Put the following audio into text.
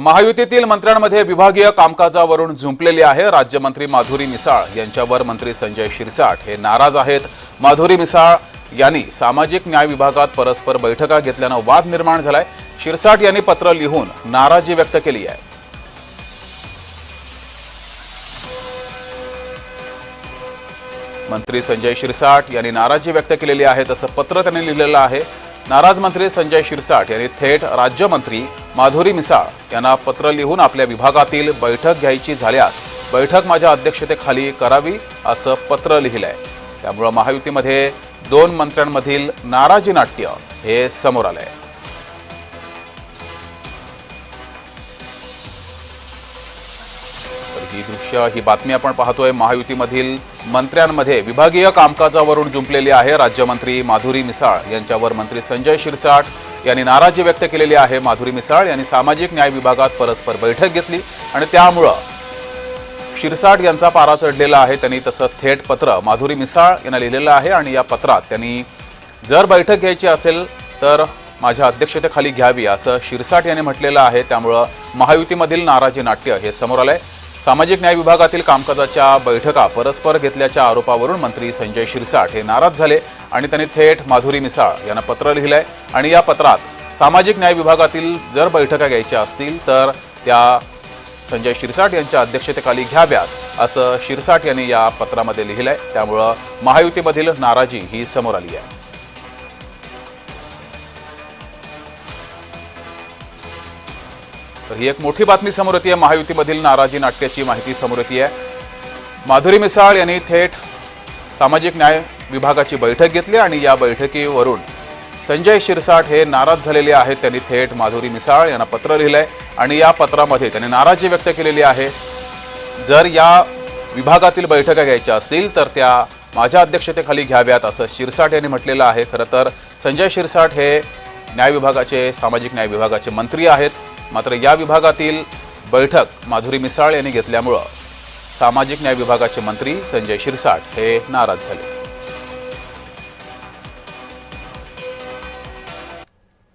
महायुतीतील मंत्र्यांमध्ये विभागीय कामकाजावरून झुंपलेली आहे राज्यमंत्री माधुरी मिसाळ. यांच्यावर मंत्री संजय शिरसाट हे नाराज आहेत. माधुरी मिसाळ यांनी सामाजिक न्याय विभागात परस्पर बैठका घेतल्यानं वाद निर्माण झालाय. शिरसाट यांनी पत्र लिहून नाराजी व्यक्त केली आहे. मंत्री संजय शिरसाट यांनी नाराजी व्यक्त केलेली आहे तसं पत्र त्यांनी लिहिलेलं आहे. नाराज मंत्री संजय शिरसाट यांनी थेट राज्यमंत्री माधुरी मिसाळ यांना पत्र लिहून आपल्या विभागातील बैठक घ्यायची झाल्यास बैठक माझ्या अध्यक्षतेखाली करावी असं पत्र लिहिलं आहे त्यामुळं महायुतीमध्ये दोन मंत्र्यांमधील नाराजी नाट्य हे समोर आलं आहे ही दृश्य ही बातमी आपण पाहतोय. महायुतीमधील मंत्र्यांमध्ये विभागीय कामकाजावरून जुंपलेली आहे राज्यमंत्री माधुरी मिसाळ. यांच्यावर मंत्री संजय शिरसाट यांनी नाराजी व्यक्त केलेली आहे माधुरी मिसाळ. यांनी सामाजिक न्याय विभागात परस्पर बैठक घेतली आणि त्यामुळं शिरसाट यांचा पारा चढलेला आहे. त्यांनी तसं थेट पत्र माधुरी मिसाळ यांना लिहिलेलं आहे आणि या पत्रात त्यांनी जर बैठक घ्यायची असेल तर माझ्या अध्यक्षतेखाली घ्यावी असं शिरसाट यांनी म्हटलेलं आहे. त्यामुळं महायुतीमधील नाराजी नाट्य हे समोर आलंय. सामाजिक न्याय विभागातील कामकाजाच्या बैठका परस्पर घेतल्याच्या आरोपावरून मंत्री संजय शिरसाट हे नाराज झाले आणि त्यांनी थेट माधुरी मिसाळ यांना पत्र लिहिलंय. आणि या पत्रात सामाजिक न्याय विभागातील जर बैठका घ्यायच्या असतील तर त्या संजय शिरसाट यांच्या अध्यक्षतेखाली घ्याव्यात असं शिरसाट यांनी या पत्रामध्ये लिहिलंय. त्यामुळं महायुतीमधील नाराजी ही समोर आली आहे. तर ही एक मोठी बातमी समोर येते. महायुतीमधील नाराजी नाट्याची माहिती समोर येते. माधुरी मिसाळ यांनी थेट सामाजिक न्याय विभागाची बैठक घेतली आणि या बैठकीवरून संजय शिरसाट हे नाराज झालेले आहेत. त्यांनी थेट माधुरी मिसाळ यांना पत्र लिहिलंय आणि या पत्रामध्ये त्यांनी नाराजी व्यक्त केलेली आहे. जर या विभागातील बैठका घ्यायच्या असतील तर त्या माझ्या अध्यक्षतेखाली घ्याव्यात असं शिरसाट यांनी म्हटलेलं आहे. खरं तर संजय शिरसाट हे न्याय विभागाचे सामाजिक न्याय विभागाचे मंत्री आहेत. मात्र या विभागातील बैठक माधुरी मिसाळ यांनी घेतल्यामुळं सामाजिक न्याय विभागाचे मंत्री संजय शिरसाट हे नाराज झाले.